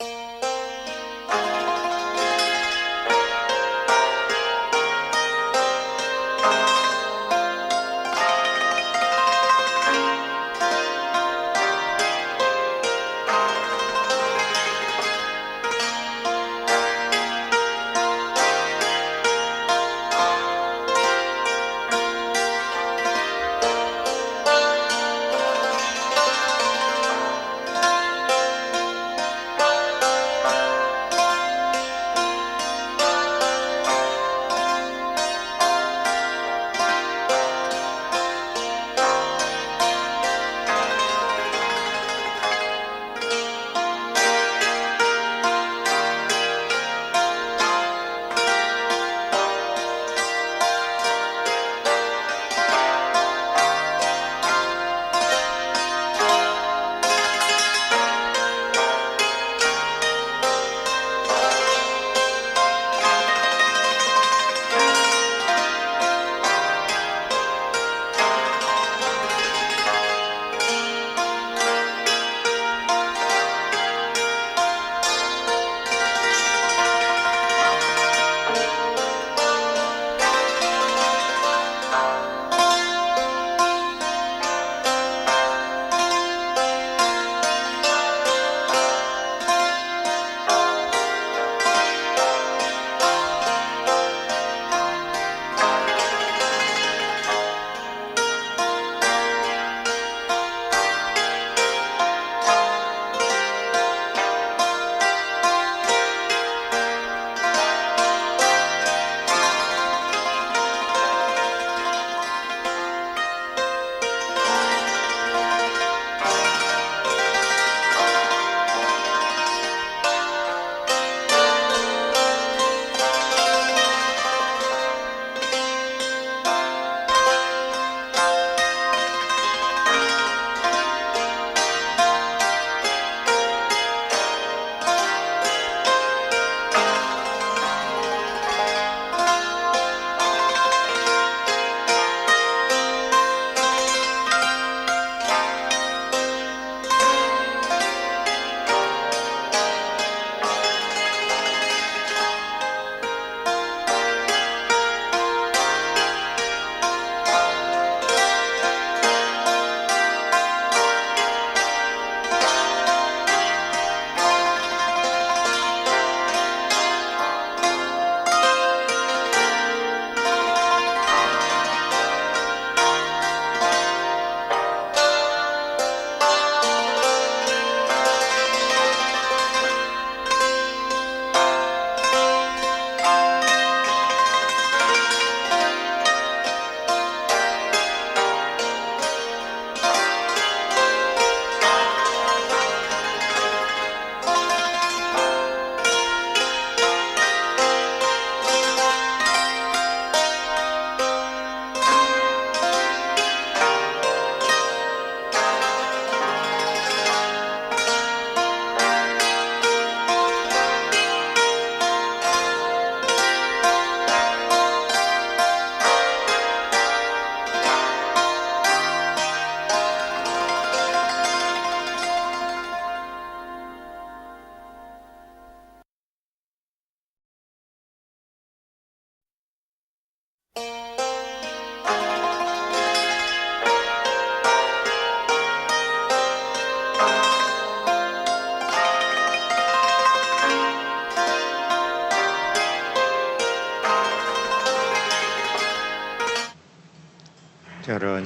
เ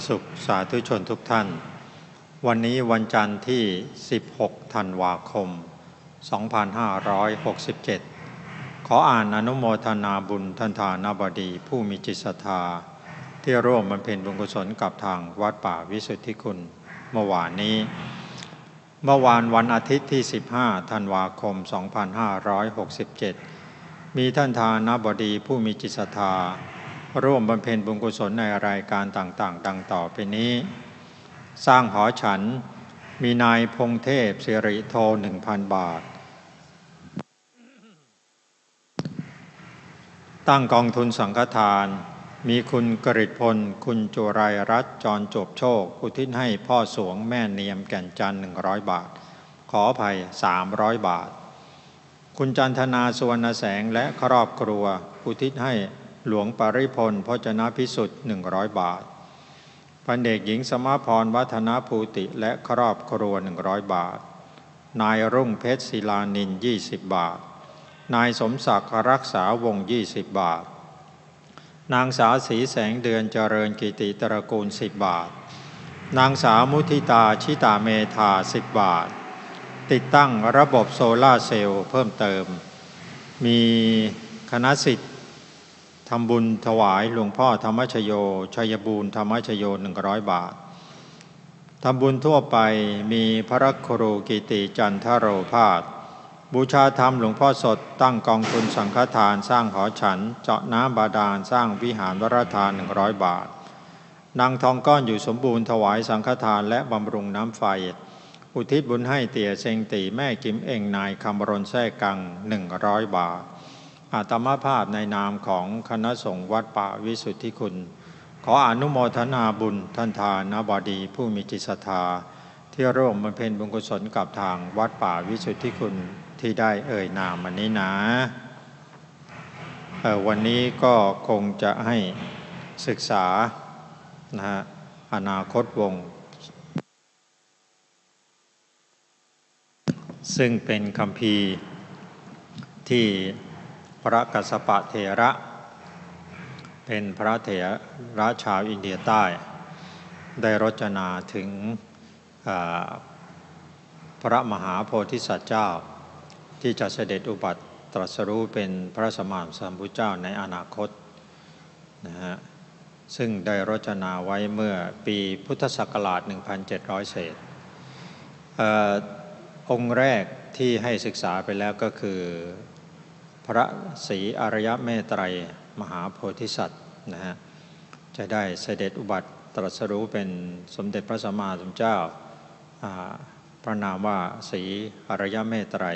สุขสาธุชนทุกท่าน วันนี้วันจันทร์ที่ 16 ธันวาคม 2567 ขออ่านอนุโมทนาบุญท่านทานบดีผู้มีจิตศรัทธา ที่ร่วมบำเพ็ญบุญกุศลกับทางวัดป่าวิสุทธิคุณเมื่อวานนี้ เมื่อวานวันอาทิตย์ที่ 15 ธันวาคม 2567 มีท่านทานบดีผู้มีจิตศรัทธา ร่วมบำเพ็ญบุญกุศลในรายการต่างๆ ดังต่อไปนี้ สร้างหอฉันมีนายพงเทพสิริโทหนึ่งพันบาท ตั้งกองทุนสังฆทาน มีคุณกริตพล คุณจุไรรัตจรจบโชค อุทิศให้พ่อสวงแม่เนียมแก่นจันหนึ่งร้อยบาท ขออภัยสามร้อยบาท คุณจันทนาสุวรรณแสงและครอบครัว อุทิศให้ หลวงปริพลพจนพิสุทธิ์100 บาท พันเด็กหญิงสมาพรวัฒนภูติและครอบครัว 100 บาท นายรุ่งเพชรศิลานิน 20 บาท นายสมศักดิ์รักษาวง 20 บาท นางสาวสีแสงเดือนเจริญกิติตระกูล 10 บาท นางสาวมุทิตาชิตาเมธา 10 บาท ติดตั้งระบบโซลาเซลล์เพิ่มเติม มีคณะสิทธิ์ ทำบุญถวายหลวงพ่อธรรมชโย ชัยบูรณ์ธรรมชโย100บาท ทำบุญทั่วไปมีพระครูกิติจันทโรพาสบูชาธรรมหลวงพ่อสดตั้งกองทุนสังฆทานสร้างหอฉัน เจาะน้ำบาดาลสร้างวิหารวรทาน100บาท นางทองก้อนอยู่สมบูรณ์ถวายสังฆทานและบำรุงน้ำไฟ อุทิศบุญให้เตี่ยเซงตีแม่กิมเองนายคำรณแท้กัง100บาท อาตมาภาพในนามของคณะสงฆ์วัดป่าวิสุทธิคุณ ขออนุโมทนาบุญท่านทานบดีผู้มีจิตศรัทธา ที่ร่วมบำเพ็ญบุญกุศลกับทางวัดป่าวิสุทธิคุณที่ได้เอ่ยนามวันนี้นะวันนี้ก็คงจะให้ศึกษานะฮะอนาคตวง ซึ่งเป็นคำพีที่ พระกัสปะเถระ เป็นพระเถระชาวอินเดียใต้ ได้รจนาถึงพระมหาโพธิสัตว์เจ้า ที่จะเสด็จอุบัติตรัสรู้เป็นพระสมานสัมพุทธเจ้าในอนาคตนะฮะซึ่งได้รจนาไว้เมื่อปีพุทธศักราช 1700 เศษอองค์แรกที่ให้ศึกษาไปแล้วก็คือ พระศรีอารยเมตไตรมหาโพธิสัตว์นะฮะจะได้เสด็จอุบัติตรัสรู้เป็นสมเด็จพระสัมมาสัมพุทธเจ้าพระนามว่าศรีอารยเมตไตร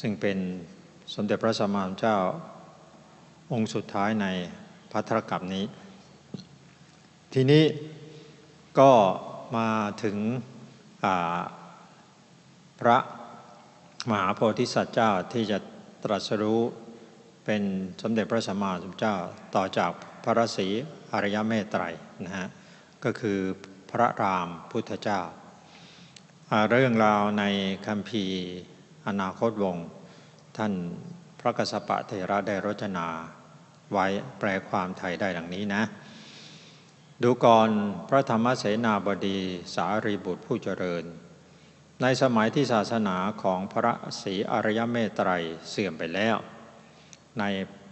ซึ่งเป็นสมเด็จพระสัมมาสัมพุทธเจ้า องค์สุดท้ายในพัทธกับนี้ ทีนี้ก็มาถึงพระมหาโพธิสัตว์เจ้าที่จะ ตรัสรู้เป็นสมเด็จพระสัมมาสัมพุทธเจ้าต่อจากพระศรีอารยเมตไตรนะฮะก็คือพระรามพุทธเจ้า เรื่องราวในคัมภีร์อนาคตวงท่านพระกสสปะเทระได้รจนาไว้แปลความไทยได้ดังนี้นะ ดูก่อนพระธรรมเสนาบดีสารีบุตรผู้เจริญ ในสมัยที่ศาสนาของพระศรีอารยเมตไตรเสื่อมไปแล้ว ใน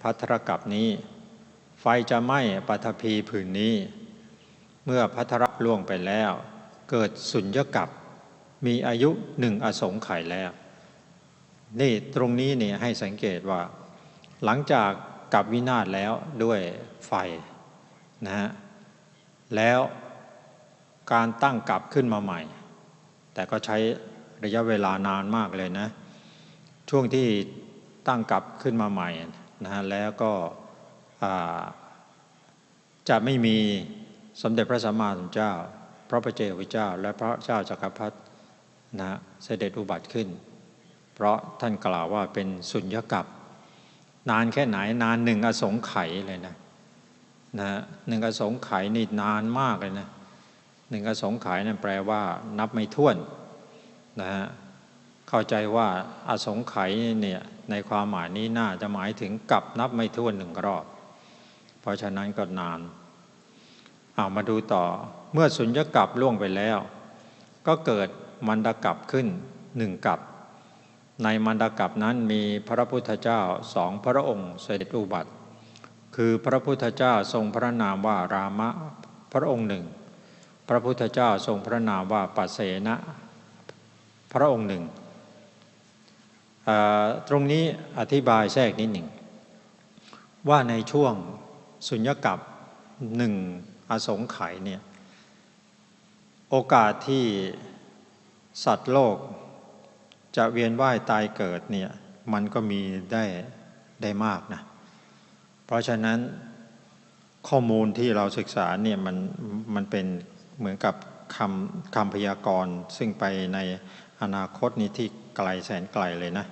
พัทรกับนี้ ไฟจะไหม้ปัทภีผืนนี้ เมื่อพัทรล่วงไปแล้ว เกิดสุญญกับมีอายุหนึ่งอสงไขยแล้ว นี่ตรงนี้เนี่ยให้สังเกตว่า หลังจากกับวินาศแล้วด้วยไฟนะฮะแล้วการตั้งกลับขึ้นมาใหม่ แต่ก็ใช้ระยะเวลานานมากเลยนะ ช่วงที่ตั้งกลับขึ้นมาใหม่นะฮะแล้วก็จะไม่มีสมเด็จพระสัมมาสัมพุทธเจ้า พระประเจ้าเจ้า และพระเจ้าจักรพรรดินะฮะเสด็จอุบัติขึ้น เพราะท่านกล่าวว่าเป็นสุญญกับนานแค่ไหนนานหนึ่งอสงไขยเลยนะนะหนึ่งอสงไขยนี่นานมากเลยนะ หนึ่งอสงไขยนั่นแปลว่า นับไม่ถ้วนนะฮะเข้าใจว่าอสงไขยเนี่ยในความหมายนี้น่าจะหมายถึงกับนับไม่ถ้วนหนึ่งรอบ เพราะฉะนั้นก็นานเอามาดูต่อเมื่อสุญญกับล่วงไปแล้ว ก็เกิดมันดกับขึ้นหนึ่งกับ ในมันดกับนั้นมีพระพุทธเจ้าสองพระองค์เสด็จอุบัติ คือพระพุทธเจ้าทรงพระนามว่า รามะพระองค์หนึ่ง พระพุทธเจ้าทรงพระนามว่าปัสเสนะพระองค์หนึ่ง ตรงนี้อธิบายแทรกนิดหนึ่ง ว่าในช่วงสุญญกับหนึ่งอสงไขยเนี่ยโอกาสที่สัตว์โลกจะเวียนว่ายตายเกิดเนี่ยมันก็มีได้ได้มากนะ เพราะฉะนั้นข้อมูลที่เราศึกษาเนี่ยมันมันเป็น เหมือนกับคำคำพยากรณ์ซึ่งไปในอนาคตนี้ที่ไกลแสนไกลเลยนะ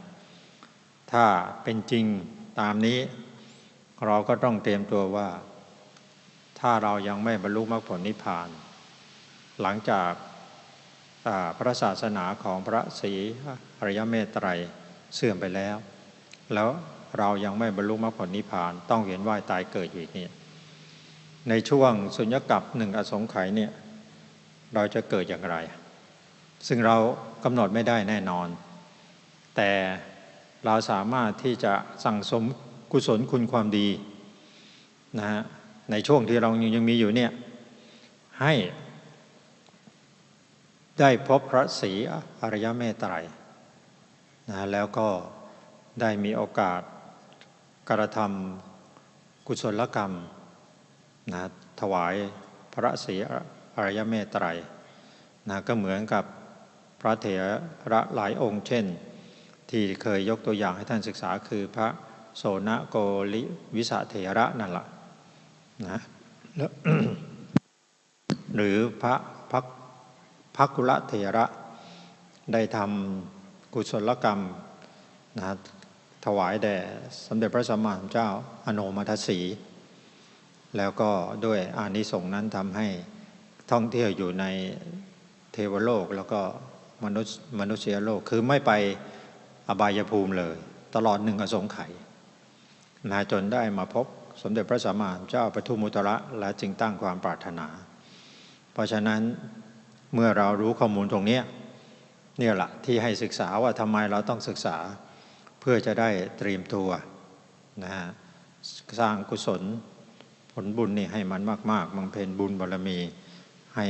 ถ้าเป็นจริงตามนี้ เราก็ต้องเตรียมตัวว่า ถ้าเรายังไม่บรรลุมรรคผลนิพพาน หลังจากพระศาสนาของพระศรีอริยเมตไตรเสื่อมไปแล้ว แล้วเรายังไม่บรรลุมรรคผลนิพพาน ต้องเห็นว่ายตายเกิดอยู่อีกนี่ในช่วงสุญญกับหนึ่งอสงไขยเนี่ย เราจะเกิดอย่างไร ซึ่งเรากำหนดไม่ได้แน่นอน แต่เราสามารถที่จะสั่งสมกุศลคุณความดีนะฮะในช่วงที่เรายังมีอยู่เนี่ยให้ได้พบพระศรีอริยเมตไตรนะแล้วก็ได้มีโอกาสกระทำกุศลกรรมนะถวายพระศรี อริยเมตไตรนะก็เหมือนกับพระเถระหลายองค์ เช่น ที่เคยยกตัวอย่างให้ท่านศึกษาคือพระโสนโกลิวิสะเถระนั่นแหละนะหรือพระพักพักุละเถระได้ทำกุศลกรรมนะถวายแด่สมเด็จพระสัมมาสัมพุทธเจ้าอโนมัทสี แล้วก็ด้วยอานิสงส์นั้นทำให้ ท่องเที่ยวอยู่ในเทวโลกแล้วก็มนุษย์มนุษยโลก คือไม่ไปอบายภูมิเลย ตลอดหนึ่งอสงไขยนะจนได้มาพบสมเด็จพระสัมมาสัมพุทธเจ้าปทุมุตระและจึงตั้งความปรารถนา เพราะฉะนั้นเมื่อเรารู้ข้อมูลตรงนี้เนี่ยแหละที่ให้ศึกษาว่าทำไมเราต้องศึกษาเพื่อจะได้เตรียมตัวนะฮะสร้างกุศลผลบุญนี่ให้มันมากๆบำเพ็ญบุญบารมี ให้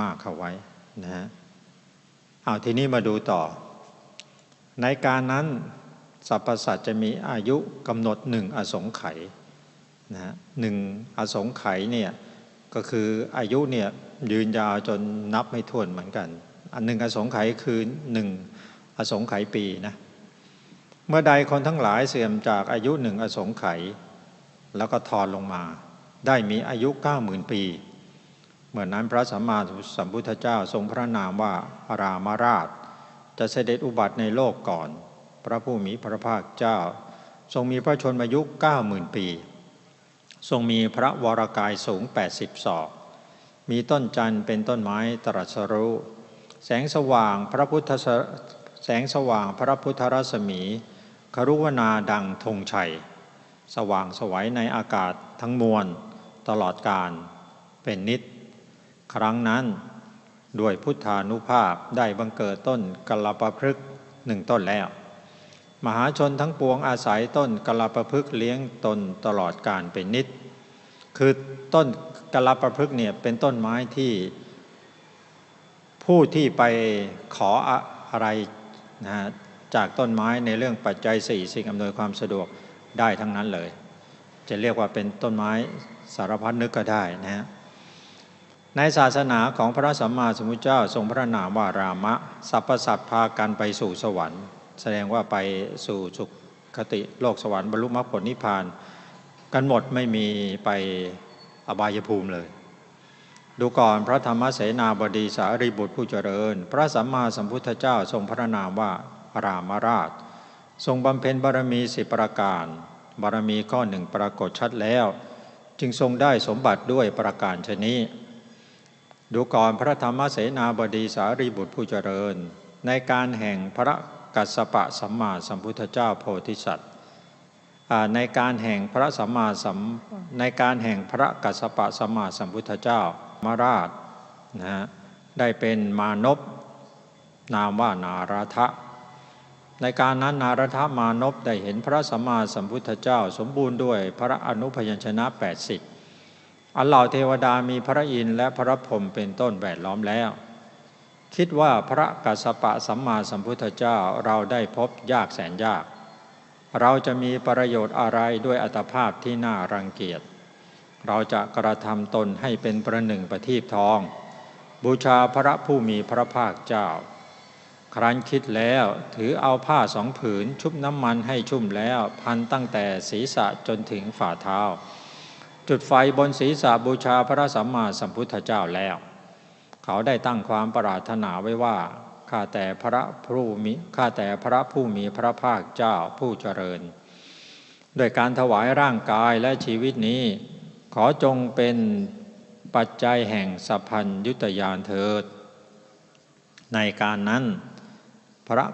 มาก ๆ เข้าไว้นะฮะเอาทีนี้มาดูต่อ ในการนั้นสรรพสัตว์จะมีอายุกำหนดหนึ่งอสงไขยนะฮะหนึ่งอสงไขยเนี่ยก็คืออายุเนี่ยยืนยาวจนนับไม่ถ้วนเหมือนกัน อันหนึ่งอสงไขยคือหนึ่งอสงไขยปีนะเมื่อใดคนทั้งหลายเสื่อมจากอายุหนึ่งอสงไขยแล้วก็ทอนลงมา ได้มีอายุเก้าหมื่นปี เมื่อนนั้นพระสัมมาสัมพุทธเจ้าทรงพระนามว่าอารามาราช จะเสด็จอุบัติในโลกก่อน พระผู้มีพระภาคเจ้า ทรงมีพระชนมายุเก้าหมื่นปี ทรงมีพระวรากายสูง 80 ศอก มีต้นจันทร์เป็นต้นไม้ตรัสรู้แสงสว่างพระพุทธแสงสว่างพระพุทธรัศมีครุวนาดังธงชัย สว่างสวัยในอากาศทั้งมวลตลอดการเป็นนิด ครั้งนั้น ด้วยพุทธานุภาพได้บังเกิดต้นกลปพฤกหนึ่งต้นแล้ว มหาชนทั้งปวงอาศัยต้นกลปพฤกเลี้ยงตนตลอดการเป็นนิด คือต้นกลปพฤกเนี่ยเป็นต้นไม้ที่ผู้ที่ไปขออะไรนะจากต้นไม้ในเรื่องปัจจัยสี่สิ่งอำนวยความสะดวกได้ทั้งนั้นเลย จะเรียกว่าเป็นต้นไม้สารพัดนึกก็ได้นะฮะ ในศาสนาของพระสัมมาสัมพุทธเจ้าทรงพระนามว่ารามะสรรพสัตว์พากันไปสู่สวรรค์ แสดงว่าไปสู่สุขคติโลกสวรรค์บรรลุมรรคผลนิพพาน กันหมดไม่มีไปอบายภูมิเลย ดูก่อนพระธรรมเสนาบดีสารีบุตรผู้เจริญ พระสัมมาสัมพุทธเจ้าทรงพระนามว่าอารามราช ทรงบำเพ็ญบารมีสิประการ บารมีข้อหนึ่งปรากฏชัดแล้ว จึงทรงได้สมบัติด้วยประการชนี้ ดูก่อนพระธรรมเสนาบดีสารีบุตรผู้เจริญ ในการแห่งพระกัสสปะสัมมาสัมพุทธเจ้าโพธิสัตว์ในการแห่งพระสัมมาสัมในการแห่งพระกัสสปะสัมมาสัมพุทธเจ้ามาราชนะได้เป็นมานพนามว่านารทะ ในการนั้นนารทะมานพได้เห็นพระสัมมาสัมพุทธเจ้า สมบูรณ์ด้วยพระอนุพยัญชนะ 80 อัลลอฮ์เทวดามีพระอินทร์และพระพรหมเป็นต้นแวดล้อมแล้ว คิดว่าพระกัสสปะสัมมาสัมพุทธเจ้าเราได้พบยากแสนยาก เราจะมีประโยชน์อะไรด้วยอัตภาพที่น่ารังเกียจ เราจะกระทำตนให้เป็นประหนึ่งประทีปทอง บูชาพระผู้มีพระภาคเจ้า ครั้นคิดแล้วถือเอาผ้าสองผืนชุบน้ำมันให้ชุ่มแล้วพันตั้งแต่ศีรษะจนถึงฝ่าเท้า จุดไฟบนศีรษะบูชาพระสัมมาสัมพุทธเจ้าแล้ว เขาได้ตั้งความปรารถนาไว้ว่าข้าแต่พระผู้มีข้าแต่พระผู้มีพระภาคเจ้าผู้เจริญโดยการถวายร่างกายและชีวิตนี้ ขอจงเป็นปัจจัยแห่งสัพพัญยุตยานเถิด ในการนั้น พระ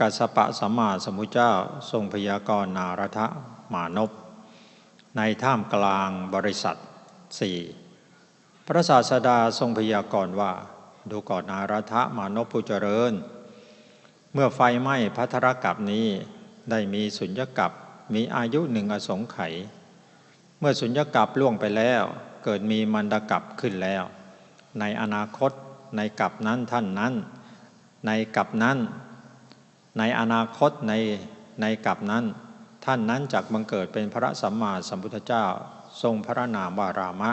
กัสสปะสัมมาสัมพุทธเจ้าทรงพยากรณ์นารทะมานพ ในท่ามกลางบริษัทสี่พระศาสดาทรงพยากรณ์ว่า ดูก่อนนารทะมานพผู้เจริญ เมื่อไฟไหม้พัทรกับนี้ได้มีสุญญกับมีอายุหนึ่งอสงไขยเมื่อสุญญกับล่วงไปแล้ว เกิดมีมันดกับขึ้นแล้ว ในอนาคตในกับนั้นท่านนั้น ในกับนั้น ในอนาคตในในกับนั้น ท่านนั้นจักบังเกิดเป็นพระสัมมาสัมพุทธเจ้าทรงพระนามวารามะ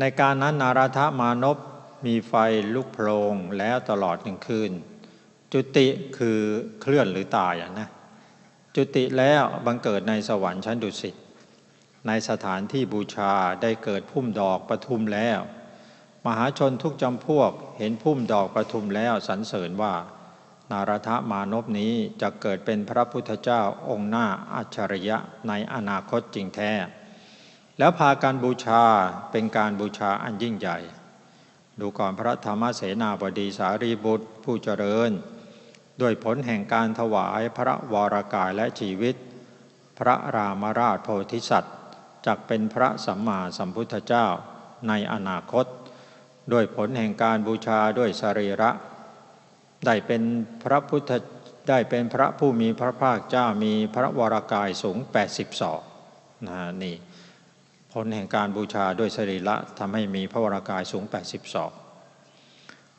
ในการนั้นนาราธมานพมีไฟลุกโพลงแล้วตลอดหนึ่งคืน จุติคือเคลื่อนหรือตายนะ จุติแล้วบังเกิดในสวรรค์ชั้นดุสิต ในสถานที่บูชาได้เกิดพุ่มดอกประทุมแล้ว มหาชนทุกจำพวกเห็นพุ่มดอกประทุมแล้วสรรเสริญว่า นารทมานพนี้จะเกิดเป็นพระพุทธเจ้าองค์หน้าอัจฉริยะในอนาคตจริงแท้ แล้วพาการบูชาเป็นการบูชาอันยิ่งใหญ่ ดูก่อนพระธรรมเสนาบดีสารีบุตรผู้เจริญ ด้วยผลแห่งการถวายพระวรากายและชีวิต พระรามราชโพธิสัตว์จักเป็นพระสัมมาสัมพุทธเจ้าในอนาคต ด้วยผลแห่งการบูชาด้วยสรีระ ได้เป็นพระพุทธได้เป็นพระผู้มีพระภาคเจ้ามีพระวรากายสูง 80ศอกนะนี่ผลแห่งการบูชาด้วยสรีระทำให้มีพระวรากายสูง 80ศอก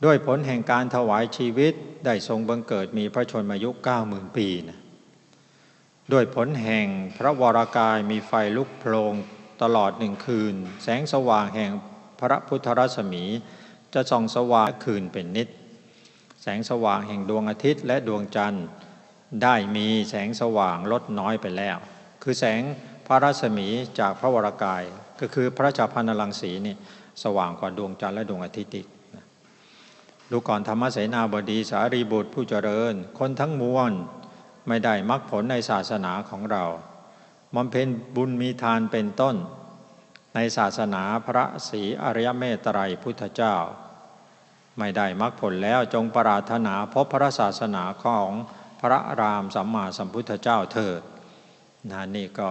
ด้วยผลแห่งการถวายชีวิตได้ทรงบังเกิดมีพระชนมายุเก้าหมื่นปีนะด้วยผลแห่งพระวรากายมีไฟลุกโพลงตลอดหนึ่งคืน แสงสว่างแห่งพระพุทธรัศมี จะส่องสว่างคืนเป็นนิด แสงสว่างแห่งดวงอาทิตย์และดวงจันทร์ ได้มีแสงสว่างลดน้อยไปแล้ว คือแสงพระรัศมีจากพระวรากาย ก็คือพระจักรพันลังสีนี่สว่างกว่าดวงจันทร์และดวงอาทิตย์อีกดูก่อนธรรมเสนาบดีสารีบุตรผู้เจริญ คนทั้งมวลไม่ได้มรรคผลในศาสนาของเราบำเพ็ญบุญมีทานเป็นต้น ในศาสนาพระศรีอริยเมตไตรพุทธเจ้า ไม่ได้มรรคผลแล้วจงปรารถนาพบพระศาสนาของพระรามสัมมาสัมพุทธเจ้าเถิดนะนี่ก็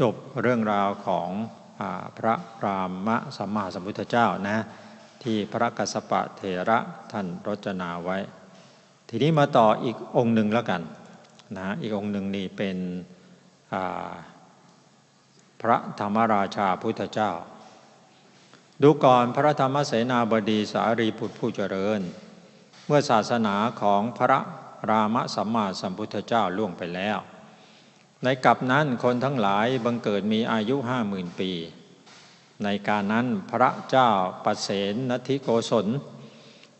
จบเรื่องราวของอพระรามสัมมาสัมพุทธเจ้านะที่พระกัสสปะเถระท่านรจนาไว้ ทีนี้มาต่ออีกองค์หนึ่งแล้วกันนะอีกองค์หนึ่งนี่เป็นพระธรรมราชาพุทธเจ้า ดูก่อนพระธรรมเสนาบดีสารีพุทธผู้เจริญ เมื่อศาสนาของพระรามสัมมาสัมพุทธเจ้าล่วงไปแล้ว ในกับนั้นคนทั้งหลายบังเกิดมีอายุห้าหมื่นปี ในการนั้นพระเจ้าปเสนนทิโกศล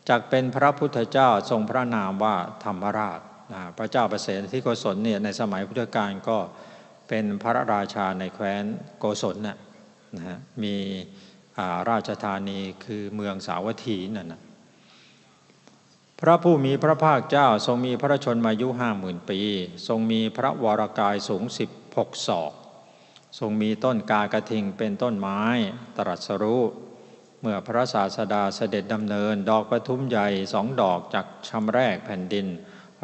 จักเป็นพระพุทธเจ้าทรงพระนามว่าธรรมราชพระเจ้าปเสนนทิโกศลเนี่ยในสมัยพุทธกาลก็เป็นพระราชาในแคว้นโกศลนะนะฮะมี ราชธานีคือเมืองสาวัตถีนั่นนะพระผู้มีพระภาคเจ้าทรงมีพระชนมายุห้าหมื่นปี ทรงมีพระวรากายสูงสิบหกศอก ทรงมีต้นกากระทิงเป็นต้นไม้ตรัสรู้เมื่อพระศาสดาเสด็จดำเนิน ดอกประทุมใหญ่สองดอกจากชำแรกแผ่นดิน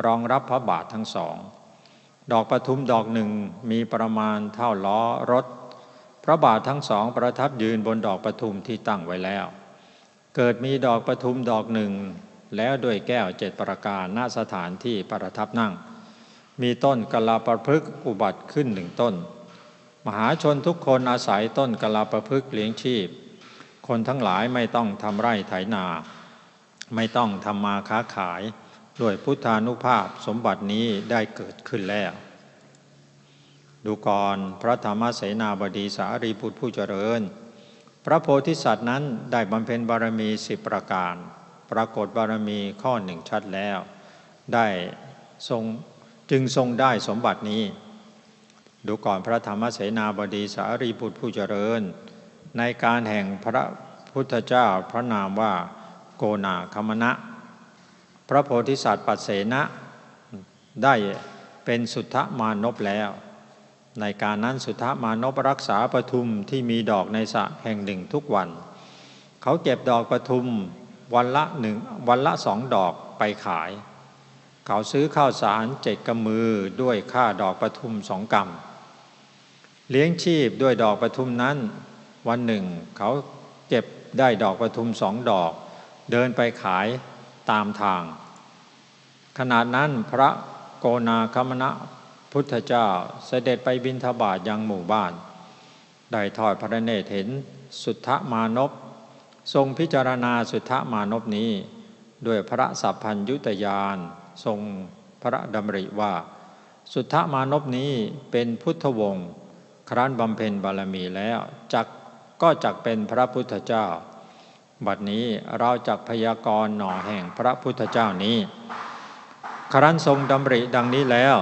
รองรับพระบาททั้งสอง ดอกประทุมดอกหนึ่งมีประมาณเท่าล้อรถ พระบาททั้งสองประทับยืนบนดอกประทุมที่ตั้งไว้แล้ว เกิดมีดอกประทุมดอกหนึ่ง แล้วด้วยแก้วเจ็ดประการหน้าสถานที่ประทับนั่ง มีต้นกลาประพฤกอุบัติขึ้นหนึ่งต้น มหาชนทุกคนอาศัยต้นกลาประพฤกเลี้ยงชีพ คนทั้งหลายไม่ต้องทำไร่ไถนา ไม่ต้องทำมาค้าขาย ด้วยพุทธานุภาพสมบัตินี้ได้เกิดขึ้นแล้ว ดูก่อนพระธรรมเสนาบดีสารีพุทธผู้เจริญ พระโพธิสัตว์นั้นได้บำเพ็ญบารมีสิบประการ ปรากฏบารมีข้อหนึ่งชัดแล้ว ได้ทรงจึงทรงได้สมบัตินี้ ดูก่อนพระธรรมเสนาบดีสารีบุตรผู้เจริญ ในการแห่งพระพุทธเจ้าพระนามว่าโกนาคมณะ พระโพธิสัตว์ปัสเสนะได้เป็นสุทธมานพแล้ว ในการนั้นสุทธมานพรักษาปทุมที่มีดอกในสระแห่งหนึ่งทุกวัน เขาเก็บดอกปทุมวันละหนึ่งวันละสองดอกไปขาย เขาซื้อข้าวสารเจ็ดกำมือด้วยค่าดอกปทุมสองกำเลี้ยงชีพด้วยดอกปทุมนั้น วันหนึ่ง เขาเก็บได้ดอกปทุมสองดอก เดินไปขายตามทาง ขณะนั้นพระโกนาคมณะ พุทธเจ้าเสด็จไปบินทบาทยังหมู่บ้าน ได้ทอดพระเนตรเห็นสุทธมานพทรงพิจารณาสุทธมานพนี้ ด้วยพระสัพพัญยุตยานทรงพระดำริว่า สุทธมานพนี้เป็นพุทธวงศ์ครั้นบำเพ็ญบารมีแล้วจักก็จักเป็นพระพุทธเจ้า บัดนี้เราจักพยากรณ์หน่อแห่งพระพุทธเจ้านี้ ครั้นทรงดำริดังนี้แล้ว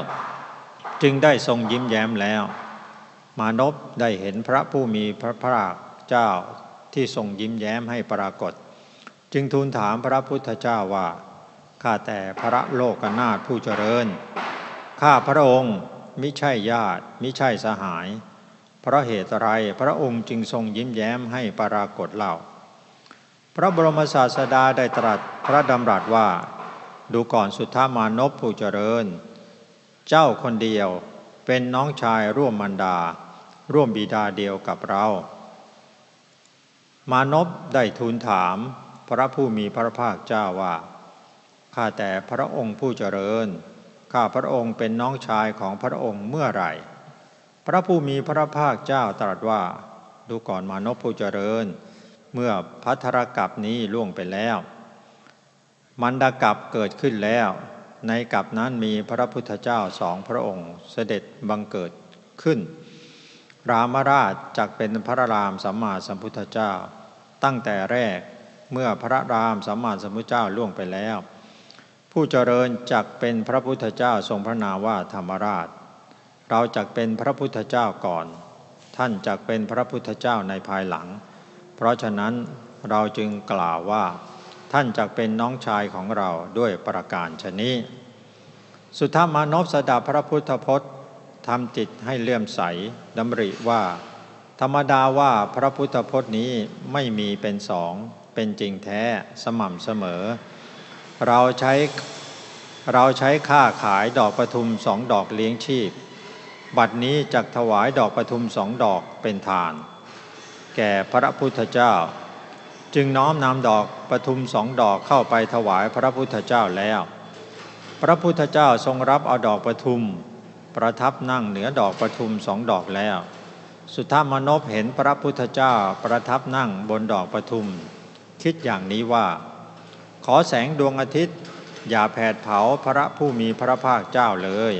จึงได้ทรงยิ้มแย้มแล้ว มานพได้เห็นพระผู้มีพระภาคเจ้าที่ทรงยิ้มแย้มให้ปรากฏ จึงทูลถามพระพุทธเจ้าว่าข้าแต่พระโลกนาถผู้เจริญ ข้าพระองค์มิใช่ญาติมิใช่สหาย เพราะเหตุไรพระองค์จึงทรงยิ้มแย้มให้ปรากฏเล่า พระบรมศาสดาได้ตรัสพระดำรัสว่า ดูก่อนสุทธามานพผู้เจริญ เจ้าคนเดียวเป็นน้องชายร่วมมันดา ร่วมบิดาเดียวกับเรา มานพได้ทูลถามพระผู้มีพระภาคเจ้าว่า ข้าแต่พระองค์ผู้เจริญ ข้าพระองค์เป็นน้องชายของพระองค์เมื่อไหร่ พระผู้มีพระภาคเจ้าตรัสว่า ดูก่อนมานพผู้เจริญ เมื่อพัทรกับนี้ล่วงไปแล้ว มันดากับเกิดขึ้นแล้ว ในกับนั้นมีพระพุทธเจ้าสองพระองค์เสด็จบังเกิดขึ้น รามราชจักเป็นพระรามสัมมาสัมพุทธเจ้า ตั้งแต่แรกเมื่อพระรามสัมมาสัมพุทธเจ้าล่วงไปแล้ว ผู้เจริญจักเป็นพระพุทธเจ้าทรงพระนามว่าธรรมราช เราจักเป็นพระพุทธเจ้าก่อน ท่านจักเป็นพระพุทธเจ้าในภายหลัง เพราะฉะนั้นเราจึงกล่าวว่า ท่านจักเป็นน้องชายของเราด้วยประการชนี้ สุทธามานพสดับพระพุทธพจน์ทำจิตให้เลื่อมใสดำริว่า ธรรมดาว่าพระพุทธพจน์นี้ไม่มีเป็นสอง เป็นจริงแท้สม่ำเสมอ เราใช้เราใช้ค่าขายดอกประทุมสองดอกเลี้ยงชีพ บัดนี้จักถวายดอกประทุมสองดอกเป็นทาน แก่พระพุทธเจ้า จึงน้อมนำดอกประทุมสองดอกเข้าไปถวายพระพุทธเจ้าแล้ว พระพุทธเจ้าทรงรับเอาดอกประทุม ประทับนั่งเหนือดอกประทุมสองดอกแล้ว สุทธามนพเห็นพระพุทธเจ้าประทับนั่งบนดอกประทุม คิดอย่างนี้ว่า ขอแสงดวงอาทิตย์ อย่าแผดเผาพระผู้มีพระภาคเจ้าเลย